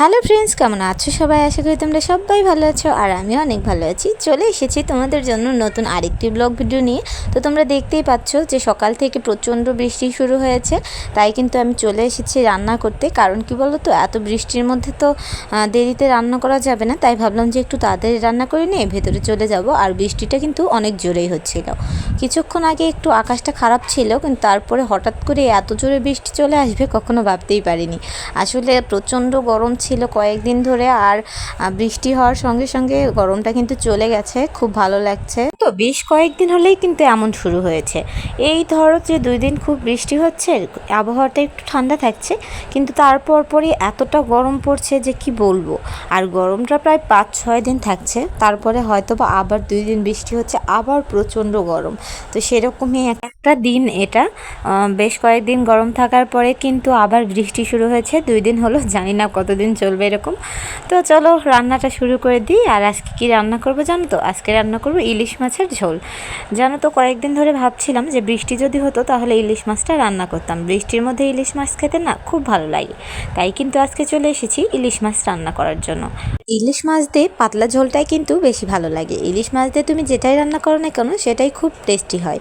Hello friends, কেমন আছো সবাই? আশা করি তোমরা সবাই ভালো আছো আর আমিও অনেক ভালো আছি। চলে এসেছি তোমাদের জন্য নতুন আরেকটি ব্লগ ভিডিও নিয়ে। তো তোমরা দেখতেই পাচ্ছ যে সকাল থেকে প্রচণ্ড বৃষ্টি শুরু হয়েছে, তাই কিন্তু আমি চলে এসেছি রান্না করতে। কারণ কি বলো তো এত বৃষ্টির মধ্যে তো দেরিতে রান্না করা যাবে না। তাই ভাবলাম যে একটু তাড়াতাড়ি রান্না করে নিয়ে ভেতরে চলে যাব। আর বৃষ্টিটা কিন্তু অনেক জোরেই হচ্ছিল। কিছুক্ষণ আগে একটু আকাশটা খারাপ ছিল, কিন্তু তারপরে হঠাৎ করে এত জোরে বৃষ্টি চলে আসবে কখনো ভাবতেই পারিনি। আসলে প্রচণ্ড গরম ছিল কয়েকদিন ধরে আর বৃষ্টি হওয়ার সঙ্গে সঙ্গে গরমটা কিন্তু চলে গেছে, খুব ভালো লাগছে। তো বেশ কয়েকদিন হলেই কিন্তু এমন শুরু হয়েছে। এই ধরো যে দুই দিন খুব বৃষ্টি হচ্ছে, আবহাওয়াটা একটু ঠান্ডা থাকছে, কিন্তু তারপর পরই এতটা গরম পড়ছে যে কি বলব? আর গরমটা প্রায় পাঁচ, ছয় দিন থাকছে, তারপরে হয়তো বা আবার দুই দিন বৃষ্টি হচ্ছে, আবার প্রচণ্ড গরম। তো সেরকমই একটা দিন এটা। বেশ কয়েকদিন গরম থাকার পরে কিন্তু আবার বৃষ্টি শুরু হয়েছে। দুই দিন হলো, জানি না কতদিন চলবে এরকম। তো চলো, রান্নাটা শুরু করে দিই। আর আজকে কি রান্না করব জানো তো? আজকে রান্না করব ইলিশ মাছের ঝোল। জানো তো, কয়েকদিন ধরে ভাবছিলাম যে বৃষ্টি যদি হতো তাহলে ইলিশ মাছটা রান্না করতাম। বৃষ্টির মধ্যে ইলিশ মাছ খেতে না খুব ভালো লাগে। তাই কিন্তু আজকে চলে এসেছি ইলিশ মাছ রান্না করার জন্য। ইলিশ মাছ দিয়ে পাতলা ঝোলটাই কিন্তু বেশি ভালো লাগে। ইলিশ মাছ দিয়ে তুমি যেটাই রান্না করো না কেন, সেটাই খুব টেস্টি হয়।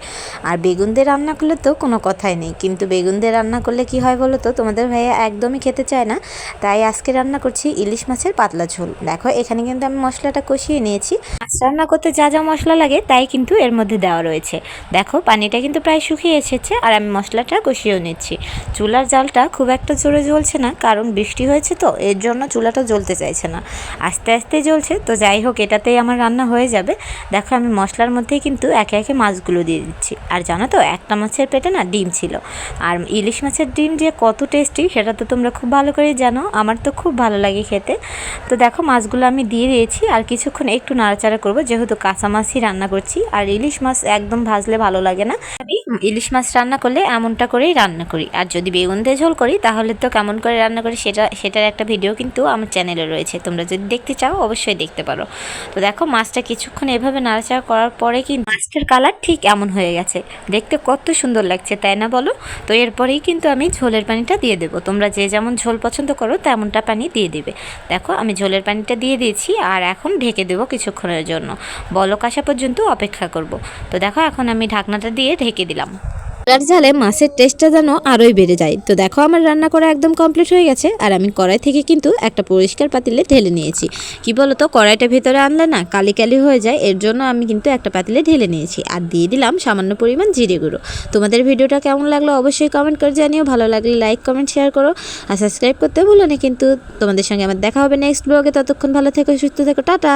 আর বেগুন দিয়ে রান্না করলে তো কোনো কথাই নেই। কিন্তু বেগুন দিয়ে রান্না করলে কি হয় বলো তো? তোমাদের ভাইয়া একদমই খেতে চায় না। তাই আজকে রান্না করছি ইলিশ মাছের পাতলা ঝোল। দেখো, এখানে কিন্তু আমি মশলাটা কষিয়ে নিয়েছি। মাছ রান্না করতে যা যা মশলা লাগে তাই কিন্তু এর মধ্যে দেওয়া রয়েছে। দেখো, পানিটা কিন্তু প্রায় শুকিয়ে এসেছে আর আমি মশলাটা কষিয়েও নিচ্ছি। চুলার জালটা খুব একটা জোরে জ্বলছে না, কারণ বৃষ্টি হয়েছে তো, এর জন্য চুলাটা জ্বলতে চাইছে না। আস্তে আস্তে জ্বলছে, তো যাই হোক, এটাতেই আমার রান্না হয়ে যাবে। দেখো, আমি মশলার মধ্যেই কিন্তু একে একে মাছগুলো দিয়ে দিচ্ছি। আর জানো তো একটা মাছের পেটে না ডিম ছিল। আর ইলিশ মাছের ডিম যে কত টেস্টি সেটা তো তোমরা খুব ভালো করেই জানো। আমার তো খুব ভালো লাগে খেতে। তো দেখো, মাছগুলো আমি দিয়ে দিয়েছি, আর কিছুক্ষণ একটু নাড়াচাড়া করব, যেহেতু কাঁচা মাছই রান্না করছি। আর ইলিশ মাছ একদম ভাজলে ভালো লাগে না। আমি ইলিশ মাছ রান্না করলে এমনটা করেই রান্না করি। আর যদি বেগুন দিয়ে ঝোল করি, তাহলে তো কেমন করে রান্না করি, সেটা, সেটার একটা ভিডিও কিন্তু আমার চ্যানেলে রয়েছে। তোমরা যদি দেখতে চাও, অবশ্যই দেখতে পারো। তো দেখো, মাছটা কিছুক্ষণ এভাবে নাড়াচাড়া করার পরে কি মাছটার কালার ঠিক এমন হয়ে গেছে। দেখতে কত সুন্দর লাগছে, তাই না বলো? তো এরপরেই কিন্তু আমি ঝোলের পানিটা দিয়ে দেবো। তোমরা যে যেমন ঝোল পছন্দ করো, তেমনটা পানি দিয়ে দেবে। দেখো, আমি ঝোলের পানিটা দিয়ে দিয়েছি আর এখন ঢেকে দেবো কিছুক্ষণের জন্য। বলক আসা পর্যন্ত অপেক্ষা করব। তো দেখো, এখন আমি ঢাকনাটা দিয়ে ঢেকে দিলাম। চুলার ঝালে মাছের টেস্টটা যেন আরোই বেড়ে যায়। তো দেখো আমার রান্না করা একদম কমপ্লিট হয়ে গেছে, আর আমি কড়াই থেকে কিন্তু একটা পরিষ্কার পাতিলে ঢেলে নিয়েছি। কি বলো তো কড়াইটা ভেতরে আনলে না কালি কালি হয়ে যায়, এর জন্য আমি কিন্তু একটা পাতিলে ঢেলে নিয়েছি। আর দিয়ে দিলাম সামান্য পরিমাণ জিরে গুঁড়ো। তোমাদের ভিডিওটা কেমন লাগল অবশ্যই কমেন্ট করে জানিও, ভালো লাগলে লাইক কমেন্ট শেয়ার করো। আর সাবস্ক্রাইব করতে ভুলো না কিন্তু। তোমাদের সঙ্গে আমার দেখা হবে নেক্সট ব্লগে ততক্ষণ ভালো থেকো, সুস্থ থেকো, টাটা!